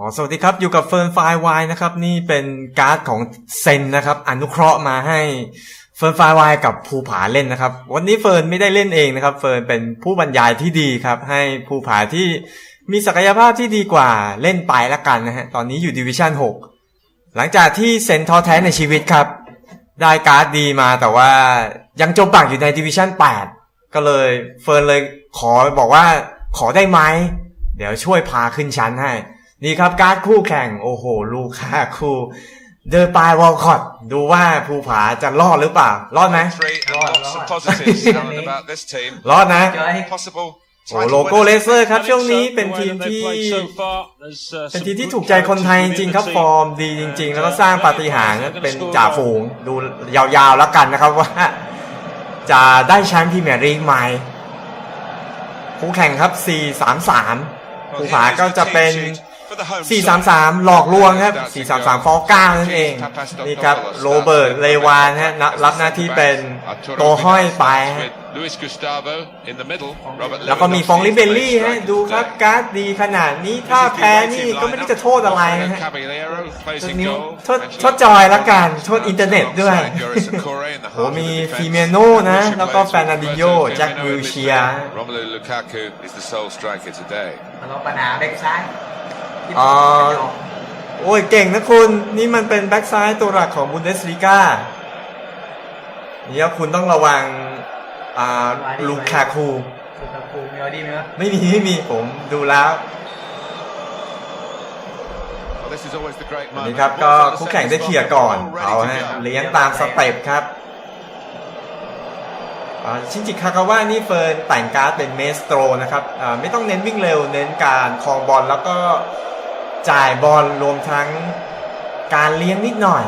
อ๋อสวัสดีครับ อยู่กับเฟิร์นไฟวายนะครับ นี่เป็นการ์ดของเซนนะครับ อนุเคราะห์มาให้เฟิร์นไฟวายกับภูผาเล่นนะครับ วันนี้เฟิร์นไม่ได้เล่นเองนะครับ เฟิร์นเป็นผู้บรรยายที่ดีครับ ให้ภูผาที่มีศักยภาพที่ดีกว่าเล่นไปละกันนะฮะ ตอนนี้อยู่ดิวิชั่น6 หลังจากที่เซนท้อแท้ในชีวิตครับ ได้การ์ดดีมาแต่ว่ายังจมปักอยู่ในดิวิชั่น8 ก็เลยเฟิร์นเลยขอบอกว่าขอได้ไหม เดี๋ยวช่วยพาขึ้นชั้นให้ นี่ครับการ์ดคู่แข่ง โอ้โห ลูกค้าคู่ เดอร์ปายวอลคอตดูว่าภูผาจะรอดหรือเปล่า รอดไหม Three and Right, lots of right. positives sounding about this team. รอดนะเจอไอ้ Possible โอ้ title โลโก้ winners. เลเซอร์ครับ ช่วงนี้ So, เป็น the ที way ม that ที่ they've played so far, there's, uh, เป็น some ทีมที่ good ถูกใจคนไทยจริงๆครับ ฟอร์มดีจริง ๆ แล้วก็สร้างปาฏิหาริย์เป็นจ่าฝูงดูยาวๆแล้วกันนะครับว่า จะได้แชมป์พรีเมียร์ลีกไหมคู่แข่งครับ 4-3-3ภูผาก็จะเป็น For the home 433 หลอกลวงครับ 433 ฟอลก้านั่นเอง นี่ครับ โรเบิร์ต เลวานฮะรับหน้าที่เป็นตัวห้อยไป Luis Gustavo in the middle. Robert แล้วก็มีฟองลิเบลลี่ฮะดูครับการ์ดดีขนาดนี้ถ้าแพ้นี่ก็ไม่ได้จะโทษอะไรนะฮะ Caballero plays โทษ in นิ้ว goal. โทษโทษจอยละกันโทษอินเทอร์เน็ตด้วยโหมีฟีเมโน่นะ แล้วก็แฟนาดิโยแจ็ควิลเชียร์ Romelu Lukaku is the sole striker today. มาลองปัญหาแบ็กซ้ายที่อ๋อจะออกโอ้ยเก่งนะคุณนี่มันเป็นแบ็กซ้ายตัวหลักของบุนเดสลีกาเนี่ยคุณต้องระวัง อ่าลูคาคูสุดตะคูมีออดี้ไหมวะไม่มีไม่มีผมดูแล้ว Well, this is always the great นี่ moment. ครับก็ What's on the คู่แข่งได้ second เคลียร์ spot? ก่อน All เอา ready ฮะ to go. เลี้ยงตามสเต็ปครับอ่าชินจิคากาว่านี่เฟิร์นแต่งการ์ดเป็นเมสโตรนะครับอ่าไม่ต้องเน้นวิ่งเร็ว เน้นการคลองบอลแล้วก็จ่ายบอลรวมทั้งการเลี้ยงนิดหน่อย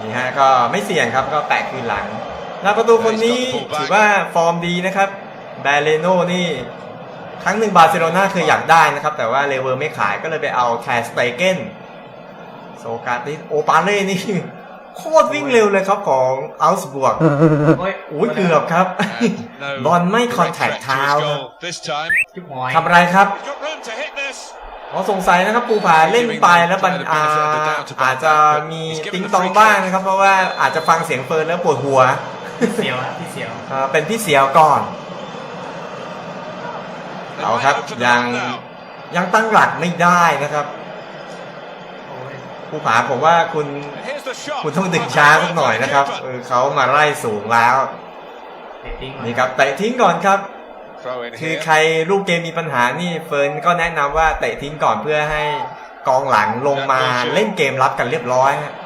นี่ฮะก็ไม่เสี่ยงครับก็แตะคืนหลัง แล้วประตูคนนี้ถือว่าฟอร์มดีนะครับแบเลโน่นี่ครั้งหนึ่งบาร์เซโลนาเคยอยากได้นะครับ แต่ว่าเลเวอร์ไม่ขายก็เลยไปเอาแคสเตเกนโซกาติสโอปาเล่นี่ โคตรวิ่งเร็วเลยครับของอัลส์บวกโอ้ยอุ้ยเกือบครับ And no บอลไม่ direct คอนแทค threat to เท้า his ครับ goal This time. จุ๊บหอยทำอะไรครับ He's got room to hit this. อ๋อสงสัยนะครับปูผาเล่นไปแล้วบันอาอาจจะมีติ้งตองบ้างนะครับ เพราะว่าอาจจะฟังเสียงเฟิร์นแล้วปวดหัว เสียวนะพี่เสียว อ่าเป็นพี่เสียวก่อน They เอา might ครับ open the ยัง ball now. ยังตั้งหลักไม่ได้นะครับโอ้ยภูผาผมว่าคุณ And here's the shot. คุณต้องดึงช้าสักหน่อยนะครับเออเขามาไล่สูงแล้วเตะทิ้งนี่ครับเตะทิ้งก่อนครับ Throw in คือ here. ใครลูกเกมมีปัญหานี่เฟิร์นก็แนะนำว่าเตะทิ้งก่อนเพื่อให้กองหลังลงมาเล่นเกมรับกันเรียบร้อยฮะ It's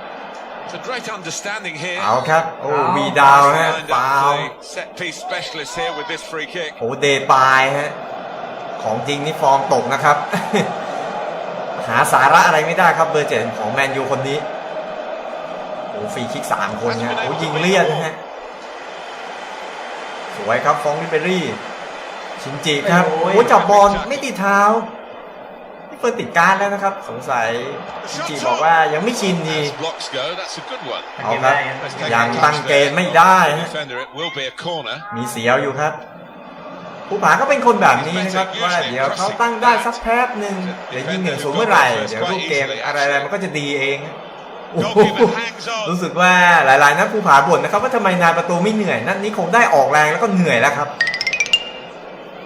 a great understanding here. เอาครับ โอ้วีดาวฮะ Lined ฟาว up the set piece specialist here with this free kick. โอ้เดปายฮะ ของจริงนี่ฟอร์มตกนะครับ หาสาระอะไรไม่ได้ครับเบอร์เจ็ดของแมนยูคนนี้โอ้ฟรีคิกสามคนฮะโอ้ยิงเลียดนะฮะ สวยครับฟองลิเบอรี่ ชินจิครับ โอ้จับบอลไม่ติดเท้านี่ เฟิร์นติดการดแล้วนะครับ สงสัยชินจิบอกว่ายังไม่ชินดี As blocks go, that's a good one. เอาครับยังตั้งเกณฑ์ไม่ได้ฮะ Defender, it will be a corner. มีเสียวอยู่ครับผู้ผาก็เป็นคนแบบนี้นะครับว่าเดี๋ยวเขาตั้งได้สักแป๊บหนึ่งเดี๋ยวยิงหนึ่งสูงเมื่อไหร่เดี๋ยวรูปเกมอะไรๆมันก็จะดีเองโอ้โห Goalkeeper hangs on. รู้สึกว่าหลายๆนักผู้ผาบ่นนะครับว่าทำไมนายประตูไม่เหนื่อยนั่นนี้คงได้ออกแรงแล้วก็เหนื่อยแล้วครับ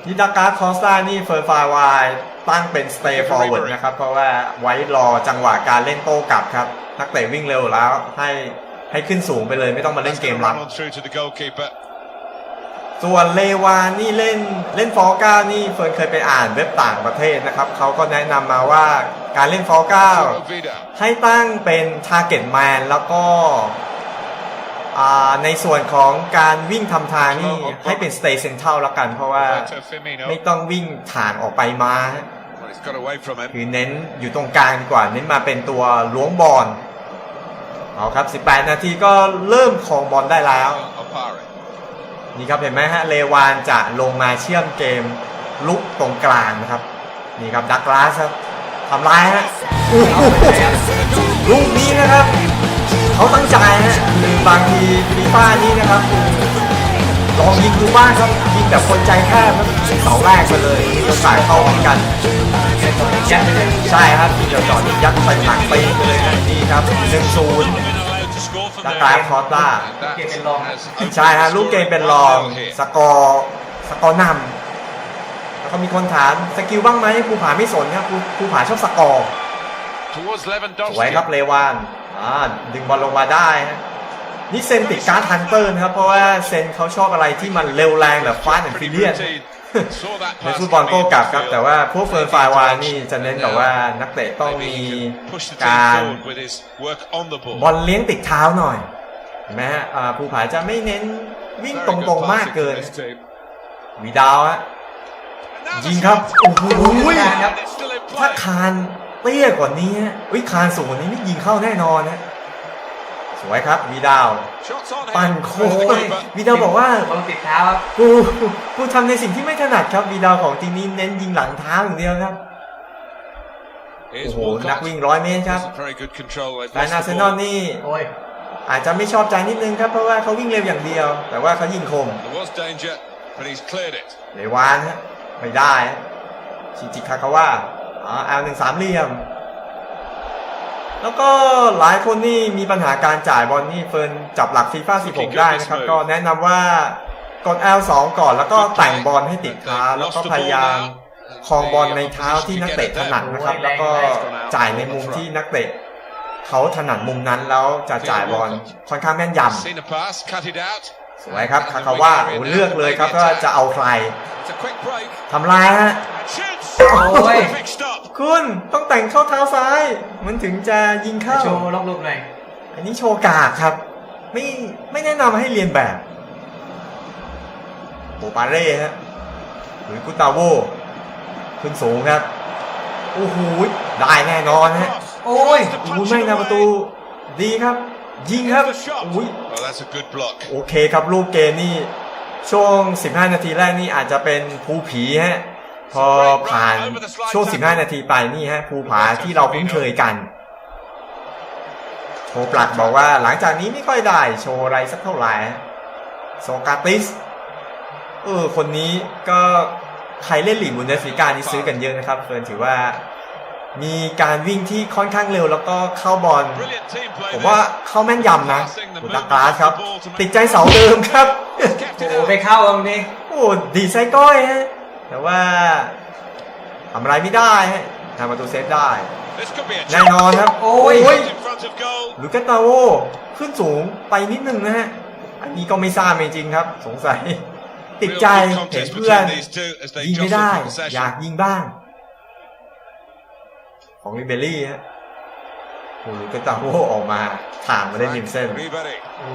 ยิดาการ์คอสตานี่เฟิร์นฟาวาย ตั้งเป็นสเตย์ฟอร์เวิร์ดนะครับ เพราะว่าไว้รอจังหวะการเล่นโต้กลับครับ นักเตะวิ่งเร็วแล้วให้ให้ขึ้นสูงไปเลยไม่ต้องมาเล่น That's เกม gonna รับ run on through to the goalkeeper. ส่วนเลวานนี่เล่นเล่นฟอลก้านี่เฟิร์นเคยไปอ่านเว็บต่างประเทศนะครับเขาก็แนะนำมาว่าการเล่นฟอลก้า Arturo Vidal. ให้ตั้งเป็น Target Man แล้วก็อ่าในส่วนของการวิ่งทำทางนี่ให้เป็น Stay Central แล้วกัน เพราะว่า Roberto Firmino. ไม่ต้องวิ่งถ่างออกไปมา Well, it's got away from him. คือเน้นอยู่ตรงกลางดีกว่า เน้นมาเป็นตัวล้วงบอลเอาครับ 18 นาทีก็เริ่มครองบอลได้แล้ว Opare. นี่ครับเห็นไหมฮะ เลวานจะลงมาเชื่อมเกมลุกตรงกลางนะครับ นี่ครับดักลาสครับทำลายฮะโอ้โหลูกนี้นะครับ เขาตั้งใจฮะคือบางทีฟีฟ่านี้นะครับลองยิงดูบ้างครับยิงแบบคนใจแคบครับเสาแรกไปเลยมีโอกาสเข้าเหมือนกัน ยัดไปเลยใช่ครับทีเดียวจอดยัดไปหลังไปเลยนะนี่ครับหนึ่งศูนย์ Been allowed to score from ดั there. กาสคอสตา And that has opened ใช่ฮะลูกเกมเป็นรองสกอร์สกอร์นำแล้วก็มีคนถามสกิลบ้างไหมภูผาไม่สนครับภูภูผาชอบสกอร์สวยครับเลวานอ่าดึงบอลลงมาได้ฮะนี่เซนติดการ์ดฮันเตอร์นะครับเพราะว่าเซนเขาชอบอะไรที่มันเร็วแรงแบบฟาสต์แอนด์ฟิเลียน ใน pass ฟุตบอล coming โต้กลับ into ครับ field. แต่ว่าพวกเฟิร์นไฟวานี่จะเน้นแบบว่านักเตะต้อง Maybe มี he can push the การ team forward with his work on the บอ ball. ลเลี้ยงติดเท้าหน่อยเห็นไหมฮะอ่าภูผาจะไม่เน้นวิ่ง Very ต good รงๆมาก passing เกิน from this team. วีดาวฮะ And now the ยิงครับ shot. โอ้โห And it's still in ถ้า play. คานเตี้ยกว่านี้ฮะอุ้ยคานสูงกว่านี้นี่ยิงเข้าแน่นอนนะ สวยครับวีดาว Shots on ปั่น here. โค้ง from the keeper. วีดาวบอกว่าบอลติดเท้าครับกูกูทำในสิ่งที่ไม่ถนัดครับวีดาวของทีมนี้เน้นยิงหลังเท้าอย่างเดียวครับโอ้ Here's โห Walcott. นักวิ่งร้อยเมตรครับ That's very good control. They've แฟน lost อาร์ the เซนอล ball. นี่โอ้ยอาจจะไม่ชอบใจนิดนึงครับเพราะว่าเขาวิ่งเร็วอย่างเดียว แต่ว่าเขายิงคม There was danger, but he's cleared it. เลวานฮะไม่ได้ฮะชิจิคาคาวะอ๋อแอลหนึ่งสามเหลี่ยม แล้วก็หลายคนนี่มีปัญหาการจ่ายบอลนี่เฟิร์นจับหลักฟีฟ่า16 ได้นะครับ ก็แนะนำว่ากด L2 ก่อนแล้วก็แต่งบอลให้ติดเท้าแล้วก็พยายามครองบอลในเท้าที่นักเตะถนัดนะครับ แล้วก็จ่ายในมุมที่นักเตะเขาถนัดมุมนั้นแล้วจะจ่ายบอลค่อนข้างแม่นย Seen a pass, cut it out. ำ สวยครับคาคาวะโอ้เลือกเลยครับว่าจะเอาใคร It's a quick break. ทำลายฮะ And shoots. โอ้ย Quick stop. คุณต้องแต่งเข้าเท้าซ้าย มันถึงจะยิงเข้าโชว์ลบลูกหน่อยอันนี้โชว์กากครับ ไม่ไม่แนะนำให้เรียนแบบโอปาเร่ฮะหรือกุตาโวขึ้นสูงครับโอ้โหได้แน่นอนฮะ Cross. โอ้ย Tries to โอ้โห punch ไม่ it นะประตู away. ดีครับ ยิงครับ Here's the shot. อุ้ย Well, that's a good block. โอเคครับลูกเกมนี่ช่วง 15 นาทีแรกนี่อาจจะเป็นภูผีฮะพอผ่านช่วง 15 นาทีไปนี่ฮะภูผาที่เราคุ้นเคยกันโชว์ปลัดบอกว่าหลังจากนี้ไม่ค่อยได้โชว์อะไรสักเท่าไหร่ฮะโซกาติสเออคนนี้ก็ใครเล่นหลีกบุนเดสลิก้านี่ซื้อกันเยอะนะครับเฟิร์นถือว่า มีการวิ่งที่ค่อนข้างเร็วแล้วก็เข้าบอล Brilliant team play. ผมว่าเข้าแม่นยำนะอุตากราสครับ ติดใจเสาเดิมครับ this. Kept โอ้ it โห out. ไปเข้าตรงนี้ โอ้ดีไซก้อยฮะ แต่ว่าทำอะไรไม่ได้ฮะทำประตูเซฟได้ This could be a แน่นอนครับ โอ้ย in front of goal. ลูกาตาโวขึ้นสูงไปนิดนึงนะฮะ อันนี้ก็ไม่ทราบจริงๆครับ สงสัย ติดใจ Real good เห็น contest เพื่อน between these two as they ยิงไม่ jostle ได้ for possession. อยากยิงบ้าง ของลิเบรี่ฮะโอ้ลูกาตาโวออกมาถ่างมาได้ริมเส้น Ribery. โอ้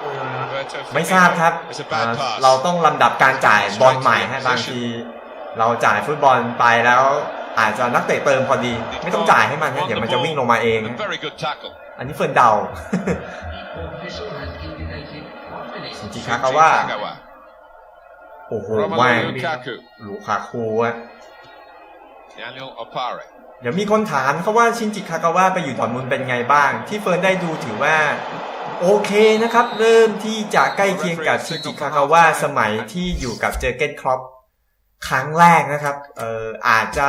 โอ้ย Roberto ไม่ทราบครับ Firmino. It's a อ่า bad pass. เราต้องลำดับการจ่ายบอลใหม่ฮะบางที เราจ่ายฟุตบอลไปแล้ว อาจจะนักเตะเติมพอดี ไม่ต้องจ่ายให้มันฮะเดี๋ยวมันจะวิ่งลงมาเอง A ฮะ very good tackle. อันนี้เฟิร์นเดาจริงๆครับเขาว่า Kagawa. โอ้โห Romelu ว่าง Lukaku. ลูคาคูอะ Daniel Opare. เดี๋ยวมีคนถามเขาว่าชินจิคากาวะไปอยู่ดอร์ทมุนเป็นไงบ้าง ที่เฟิร์นได้ดูถือว่า โอเคนะครับ เริ่มที่จะใกล้เคียงกับชินจิคากาวะสมัยที่อยู่กับเจอเกนครอปครั้งแรกนะครับเอออาจจะ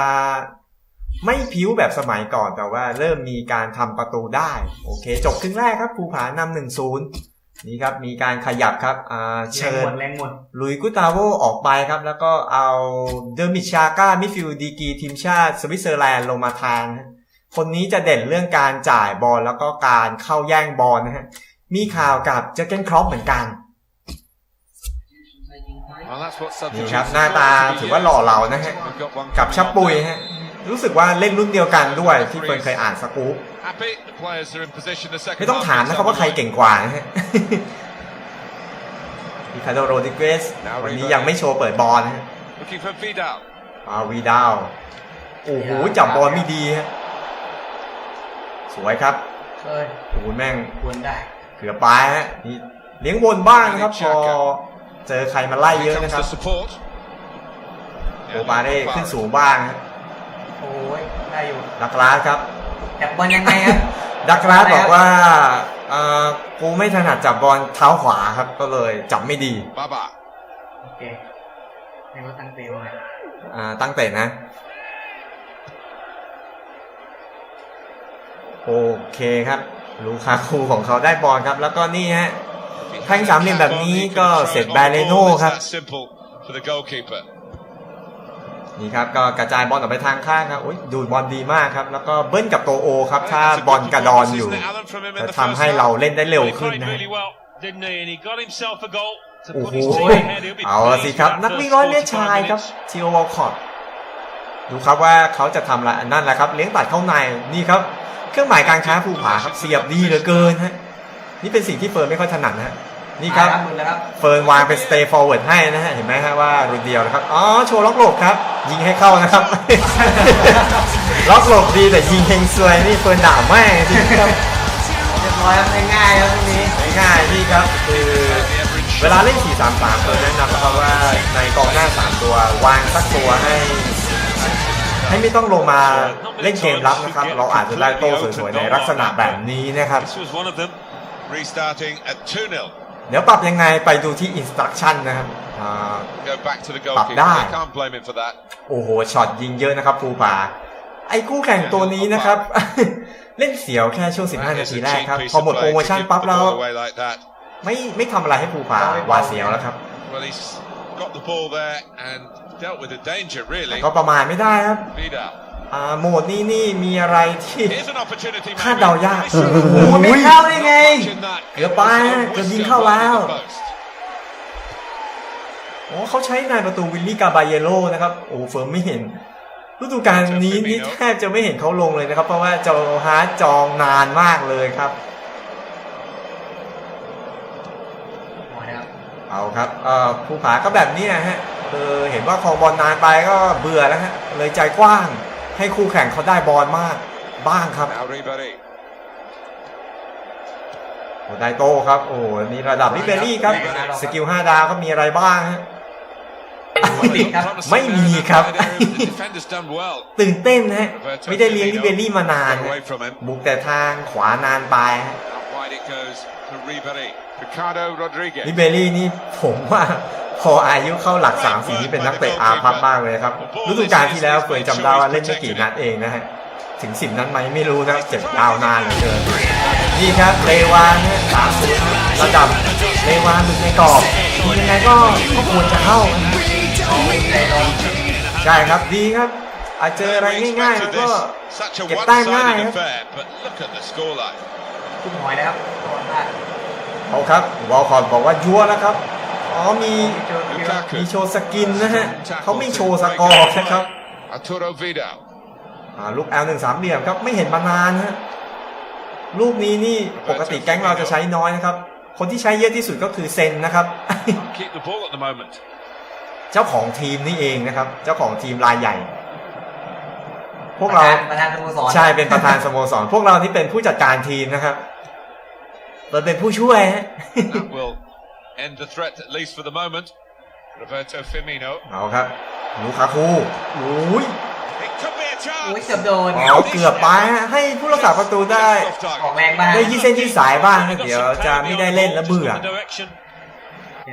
ไม่ผิวแบบสมัยก่อนแต่ว่าเริ่มมีการทำประตูได้ โอเค จบครึ่งแรกครับภูผานำหนึ่งศูนย์ นี่ครับมีการขยับครับอ่าแรงเชิหมญดแรงหมดลุยกุตาโวออกไปครับ แล้วก็เอาเดอร์มิชาก้ามิดฟิลด์ดีกรีทีมชาติสวิตเซอร์แลนด์ลงมาแทนฮะคนนี้จะเด่นเรื่องการจ่ายบอลแล้วก็การเข้าแย่งบอลนะฮะมีข่าวกับเจอร์เกนครอปเหมือนกัน Well, that's what นี่ substitutes ครับหน้าตาถือว่าหล่อเหลานะฮะ We've got one กับ coming ชับปุย on. ฮะ รู้สึกว่าเล่นรุ่นเดียวกันด้วยที่เฟิร์นเคยอ่านสกู๊ป Happy. The players are in position. The second ไม่ต้อง half ถาม gets นะครับว่าใคร underway. เก่งกว่านะฮะริคาโดโรดิเกสวันนี้ยังไม่โชว์เปิดบอลนะฮะ Looking for Vidal. อาวีดาวโอ้โหจับบอลไม่ดีฮะสวยครับเอ้ยโอ้โหแม่งควรได้เกือบไปฮะนี่เลี้ยงวนบ้างนะครับพอเจอใครมาไล่เย Here อะ comes นะครับ the support. โอบาเร่ขึ้นสูงบ้างฮะ โอ้ยได้อยู่ดักลาสครับจับบอลยังไงครับ ดักลาสบอกว่าเออกูไม่ถนัดจับบอลเท้าขวาครับ ก็เลยจับไม่ดีบ้าบ้าโอเคให้เขาตั้งเตะไว้อ่าตั้งเตะนะ โอเคครับ ลูคาคูของเขาได้บอลครับ แล้วก็นี่ฮะแข้งสามเหลี่ยมแบบนี้ก็เสร็จแบเลโน่ครับ นี่ครับก็กระจายบอลออกไปทางข้างครับอุ๊ยดูดบอลดีมากครับ แล้วก็เบิ้ลกับตัวโอครับ ถ้า It's a บอล good กระดอน performance, อยู่ isn't it, Alan, from him in จะ the ทำ first ให้ half? เราเล่นได้เร็ว Well, he ขึ้น played นะฮะ really well, didn't he? And he got himself a goal to โอ้ put โห his team ahead. He'll be เอาละ pleased สิ with ครับ that นักวิ่ง first ร้อยเมตร45ชายครับ minutes. ทีโอวอลคอตดูครับว่าเขาจะทำอะไรนั่นแหละครับ เลี้ยงตัดเข้าในนี่ครับ เครื่องหมายการค้าภูผาครับเสียบดีเหลือเกินฮะนี่เป็นสิ่งที่เฟิร์นไม่ค่อยถนัดนะฮะ นี่ครับมาหมุนแล้วครับเฟิร์นวางเป็น stay forward ให้นะฮะเห็นไหมฮะว่ารุ่นเดียวนะครับอ๋อโชว์ล็อกหลบครับ ยิงให้เข้านะครับ ล็อกหลบดีแต่ยิงเฮงซวยนี่เฟิร์นด่าแม่จริงครับเรียบร้อยครับง่ายๆครับตรงนี้ง่ายๆนี่ครับคือเวลาเล่น 4 3 3เฟิร์นแนะนำนะครับว่าในกองหน้า 3 ตัววางสักตัวให้ให้ไม่ต้องลงมาเล่นเกมรับนะครับ เราอาจจะได้โต้สวยๆในลักษณะแบบนี้นะครับ This was one of them. Restarting at 2 0. เดี๋ยวปรับยังไงไปดูที่ instruction นะครับอ่า Go back to the Pop goalkeeper. that. You can't blame him for that. โอ้โหช็อตยิงเยอะนะครับภูผาไอ้คู่แข่งตัวนี้นะครับ เล่นเสียวแค่ช่วง15 That นา is ที a แรก cheap ครับ piece พอ of หมด play โปรโม to ชั่น give ปั๊บ the แล้ว ball away like that. ไม่ไม่ทำอะไรให้ภูผาหวาดเสียวแล้วครับ Well, he's got the ball there and dealt with the danger, แต่ really. ก็ประมาณไม่ได้ครับ Vidal. อ่าโหมดนี้นี่มีอะไรที่ Here's an opportunity. คาด maybe. เดายาก Really should have โอ้โหไม่เข้าได้ไง Watching that. เกือบไปฮะเกือบยิงเข้าแล้วโอ้เขาใช้นายประตูวิลลี่กาบาเยโลนะครับโอ้เฟิร์มไม่เห็นฤดูกาลนี้นี่แทบจะไม่เห็นเขาลงเลยนะครับ เพราะว่าเจอฮาร์ดจองนานมากเลยครับหัวนะครับเอาครับเอ่อภูผาก็แบบเนี้ยฮะคือเห็นว่าครองบอลนานไปก็เบื่อแล้วฮะเลยใจกว้าง ให้คู่แข่งเขาได้บอลมากบ้างครับ Now Ribéry. โอ้ได้โต้ครับ โอ้นี่ระดับลิเบอรี่ครับ สกิล5ดาวก็มีอะไรบ้างฮะไม่ติดครับ Promising ไม่มี there, ครับ that area. The defender's done well. ตื่นเต้นฮะ Roberto ไม่ได้เลี้ยง Firmino ลิเบอรี่มานาน got ฮะ away from him. บุกแต่ทางขวานานไปฮะ Out wide it goes to Ribéry. Ricardo Rodriguez. ลิเบอรี่นี่ผมว่า พออายุเข้าหลัก3 4นี่เป็นนักเตะอาพับมากเลยครับฤดูกาลที่แล้วเคยจำได้ว่าเล่นไม่กี่นัดเองนะฮะถึงสิบนั้นไหมไม่รู้นะเจ็บยาวนานเหลือเกินนี่ครับเลวานเนี่ยสามศูนย์ระดับเลวานหลุดในกรอบทียังไงก็ก็ควรจะเข้านะใจร้อนใช่ครับดีครับอาจเจออะไร We ง่ายๆ expected แล้วก็ this. Such a เก็บแต้มง่าย one-sided ครับ affair, but look at the scoreline. ทุกหอยนะครับตัวพลาดเอาครับวอลคอร์ดบอกว่ายัวแล้วครับ อ๋อมีโจทย์ที่ว่ามีโชว์สกินนะฮะเขาไม่โชว์สกอร์นะครับ Arturo Vidal. อ่าลูกแอลหนึ่งสามเหลี่ยมครับไม่เห็นมานานฮะลูกนี้นี่ปกติแก๊งเราจะใช้น้อยนะครับ คนที่ใช้เยอะที่สุดก็คือเซนนะครับ Keep the ball at the moment. เจ้าของทีมนี่เองนะครับ เจ้าของทีมรายใหญ่ พวกประเราธานประธานสโมสรใช่เป็นประธานสโมสร พวกเราที่เป็นผู้จัดการทีมนะครับเราเป็นผู้ช่วยฮะ That will end the threat, at least for the moment. Roberto Firmino. เอาครับลูคาคูอุ้ย It could be a โอ้ย chance. เกือบโดนอ๋อเกือบไปฮะให้ผู้รักษาประตูได้ Just off ออก target. แรงมากได้ยี่เส้นยี่สายบ้างนะ They've got เดี๋ยว some จะ power ไม่ behind ได้ the เล่น ball, แล้ว just เบื่อ got the direction.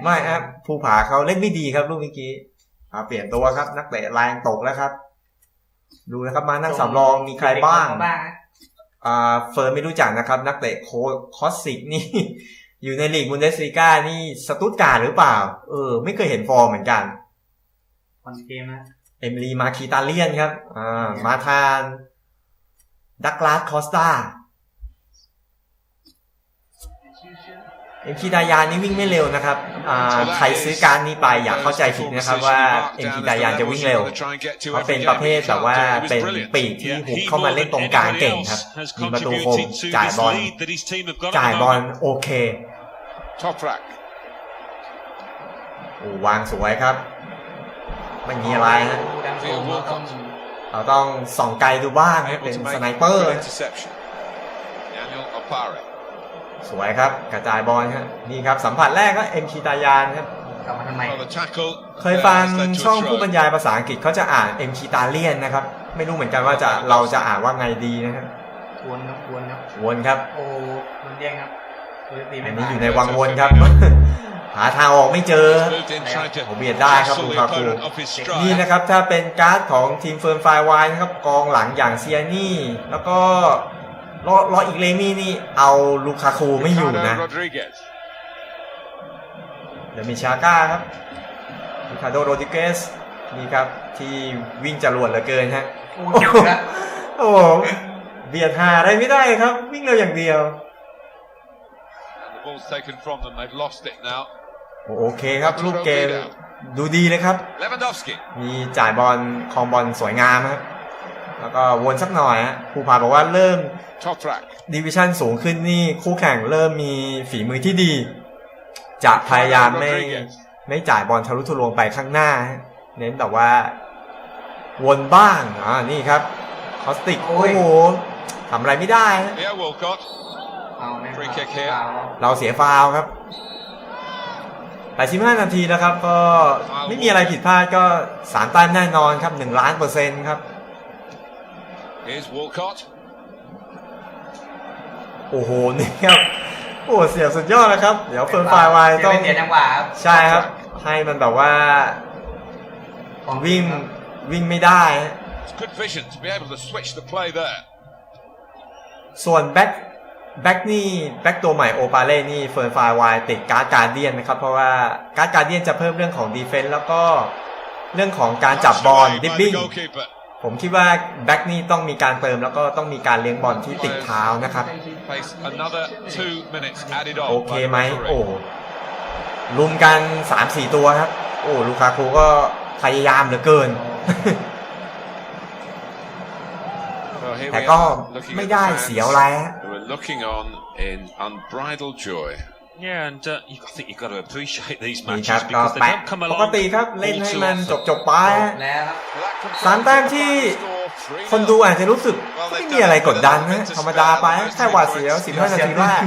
ไม่ครับภูผาเขาเล่นไม่ดีครับลูกเมื่อกี้อ่าเปลี่ยนตัวครับ นักเตะแรงตกแล้วครับ ดูนะครับมานั่งสำรองมีใครบ้าง บ้างนะอ่าเฟิร์นไม่รู้จักนะครับ นักเตะโคคอสสิกนี่ อยู่ในลีกบุนเดสลีกานี่สตุตการ์ดหรือเปล่า เออ ไม่เคยเห็นฟอร์มเหมือนกันคอนเกมนะเอมิลีมาคีตาเลียนครับ อ่า มาทาน ดักลาสคอสตาเอ็มคีดายานนี่วิ่งไม่เร็วนะครับ อ่า ใครซื้อการดนี้ไปอย่าเข้าใจผิดนะครับว่าเอ็มคีดายานจะวิ่งเร็วเขาเป็นประเภทแบบว่าเป็นปีกที่หุบเข้ามาเล่นตรงกลางเก่งครับมีประตูคมจ่ายบอลจ่ายบอลโอเค Toprak. โอ้วางสวยครับ ไม่มีอะไรฮะดูดังสูงเราต้องเราต้องส่องไกลดูบ้างครับ Able เป็น to ส make ไนเปอร์ good interception. Daniel Opare. สวยครับ กระจายบอลครับนี่ครับ สัมผัสแรกก็เอ็มคีตายานครับ กลับมาทำไม Well, the tackle เคยฟัง has led to a ช่องผู้ throw. บรรยายภาษาอังกฤษเขาจะอ่านเอ็มคีตาเลียนนะครับ ไม่รู้เหมือนกันว่าจะเราจะอ่านว่าไงดีนะครับทวนครับทวนครับวนครับ โอ้มันเด้งครับตัวตี อัไม่นผ่านี้อยู่ในวังวนครับ หาทางออกไม่เจอ He's moved in trying to ผมเบียดได้ครับ wrestle ลู the คาคู opponent off his นี่ stride. นะครับถ้าเป็นการ์ดของทีมเฟิร์นไฟวายนะครับกองหลังอย่างเซียนี่ แล้วก็รอรออีกเลมี่นี่เอาลูคาคูไม่อยู่ Ricardo นะ Rodriguez. เดี๋ยวมีชาก้าครับริคาโดโรดิเกสนี่ครับที่วิ่งจรวดเหลือเกินฮะโอ้ยครับโอ้โหเบียดหาอะไรไม่ได้ครับ วิ่งเร็วอย่างเดียว And the ball's taken from them. They've lost it now. โอเคครับลูกเกมดูดีเลยครับ Lewandowski. มีจ่ายบอลคลองบอลสวยงามครับ แล้วก็วนสักหน่อยฮะภูผาบอกว่าเริ่ม Toprak. ดิวิชั่นสูงขึ้นนี่คู่แข่งเริ่มมีฝีมือที่ดี จะพยายามไม่ Rodriguez. ไม่จ่ายบอลทะลุทะลวงไปข้างหน้าฮะเน้นแบบว่า วนบ้างอ่านี่ครับ คอสติก โอ้โอ้ยโหทำอะไรไม่ได้ ฮะ Leo Walcott. เอาไหม Free kick here เอาเราเสียฟาวล์ครับ85นาทีแล้วครับ ก็ไม่มีอะไรผิดพลาดก็สามแต้มแน่นอนครับ1ล้านเปอร์เซ็นต์ครับ Here's Walcott. โอ้โหนี่ครับโอ้เสียบสุดยอดนะครับ เดี๋ยวเฟิร์นไฟล์ไวเสียต้องเป็นเสียจังหวะครับใช่ครับ ให้มันแบบว่าของวิ่งครับวิ่งไม่ได้ฮะ It's good vision to be able to switch the play there. ส่วนแบ็ค แบ็คนี่แบ็คตัวใหม่โอปาเล่นี่เฟิร์นไฟล์ไวติดการ์ดการเดียนนะครับ เพราะว่าการ์ดการเดียนจะเพิ่มเรื่องของดีเฟนส์แล้วก็เรื่องของการจับบอล Pushed away ดิบ by บิ้ง the goalkeeper. ผมคิดว่าแบ็คนี่ต้องมีการเติมแล้วก็ต้องมีการเลี้ยงบอลที่ติดเท้านะครับ Face another two minutes added on. โอเค by the ไหม referee. โอ้ลุมกันสามสี่ตัวครับ โอ้ลูคาคูก็พยายามเหลือเกิน Well, here แต่ we ก็ are looking ไม่ at ได้ the fans เสียวอะไรฮะ who are looking on in unbridled joy. Yeah, and uh, you, I think you've got to appreciate these นี่ครับ matches ก็ because they แปะ don't come ปก along ติครับเล่น all ให้ too มันจ often. บจบๆไปฮะแล้วครับ สามแต้มที่คนดูอาจจะรู้สึกไม่มีอะไรกดดันนะธรรมดาไปแค่หวาดเสียว15นาทีแรก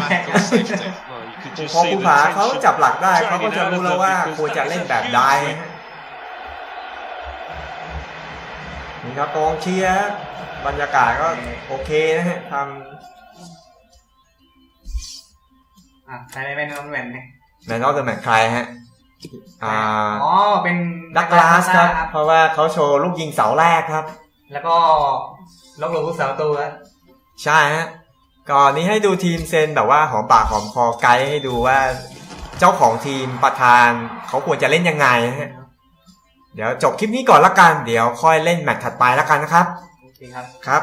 Well, you could just พอ see ภู the ผาเขา tension จับหลักได้เขาก็ dragging จะ out รู้ of แล้ว them ว่า because ควรจะ that เล่น was แบบ huge ใด win. ฮะนี่ครับกองเชียร์บรรยากาศก็โอเคนะฮะท อะใครไม่เป็นน้องแหวนเนี่ยำแมนนอลเดอะแมนใครฮะอ่าอ๋อเป็นดักลาสครับ เพราะว่าเขาโชว์ลูกยิงเสาแรกครับ แล้วก็ล็อกหลบผู้สาวตัวครับใช่ฮะก่อนนี้ให้ดูทีมเซนแบบว่าหอมปากหอมคอไกด์ให้ดูว่า เจ้าของทีมประธานเขาควรจะเล่นยังไงฮะเดี๋ยวจบคลิปนี้ก่อนละกัน เดี๋ยวค่อยเล่นแมตช์ถัดไปละกันนะครับ โอเคครับครับ